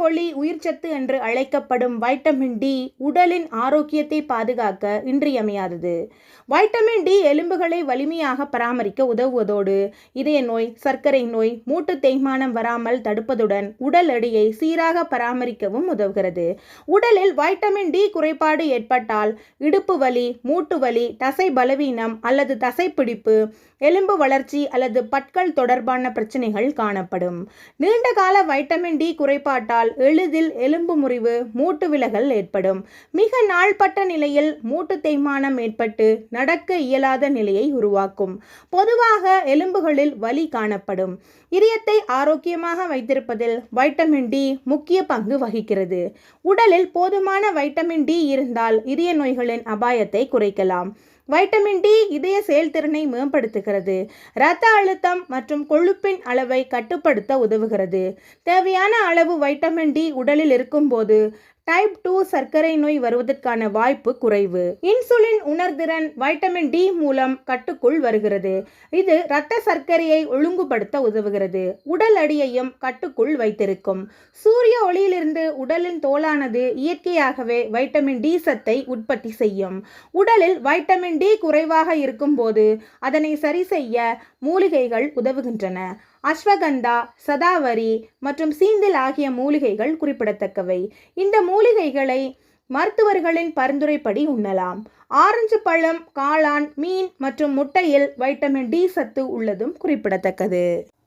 ஒளி உயிர்ச்சத்து என்று அழைக்கப்படும் வைட்டமின் டி உடலின் ஆரோக்கியத்தை பாதுகாக்க இன்றியமையாதது. வைட்டமின் டி எலும்புகளை வலிமையாக பராமரிக்க உதவுவதோடு இதய நோய் சர்க்கரை நோய் மூட்டு தேய்மானம் வராமல் தடுப்பதுடன் உடல் எடையை சீராக பராமரிக்கவும் உதவுகிறது. உடலில் வைட்டமின் டி குறைபாடு ஏற்பட்டால் இடுப்பு வலி மூட்டு வலி தசை பலவீனம் அல்லது தசைப்பிடிப்பு எலும்பு வளர்ச்சி அல்லது பற்கள் தொடர்பான பிரச்சனைகள் காணப்படும். நீண்ட கால வைட்டமின் டி குறைபாட்டால் எளிதில் எலும்பு முறிவு மூட்டு விலகல் ஏற்படும். மிக நாள்பட்ட நிலையில் மூட்டு தேய்மானம் ஏற்பட்டு நடக்க இயலாத நிலையை உருவாக்கும். பொதுவாக எலும்புகளில் வலி காணப்படும். இதயத்தை ஆரோக்கியமாக வைத்திருப்பதில் வைட்டமின் டி முக்கிய பங்கு வகிக்கிறது. உடலில் போதுமான வைட்டமின் டி இருந்தால் இதய நோய்களின் அபாயத்தை குறைக்கலாம். வைட்டமின் டி இதய செயல்திறனை மேம்படுத்துகிறது. இரத்த அழுத்தம் மற்றும் கொழுப்பின் அளவை கட்டுப்படுத்த உதவுகிறது. தேவையான அளவு வைட்டமின் டி உடலில் இருக்கும்போது டைப் டூ சர்க்கரை நோய் வருவதற்கான வாய்ப்பு குறைவு. இன்சுலின் உணர்திறன் வைட்டமின் டி மூலம் கட்டுக்குள் வருகிறது. இது இரத்த சர்க்கரையை ஒழுங்குபடுத்த உதவுகிறது. உடல் அடியையும் கட்டுக்குள் வைத்திருக்கும். சூரிய ஒளியிலிருந்து உடலின் தோலானது இயற்கையாகவே வைட்டமின் டி சத்தை உற்பத்தி செய்யும். உடலில் வைட்டமின் டி குறைவாக இருக்கும்போது அதனை சரி செய்ய மூலிகைகள் உதவுகின்றன. அஸ்வகந்தா சதாவரி மற்றும் சீந்தில் ஆகிய மூலிகைகள் குறிப்பிடத்தக்கவை. இந்த மூலிகைகளை மருத்துவர்களின் பரிந்துரைப்படி உண்ணலாம். ஆரஞ்சு பழம் காளான் மீன் மற்றும் முட்டையில் வைட்டமின் டி சத்து உள்ளதும் குறிப்பிடத்தக்கது.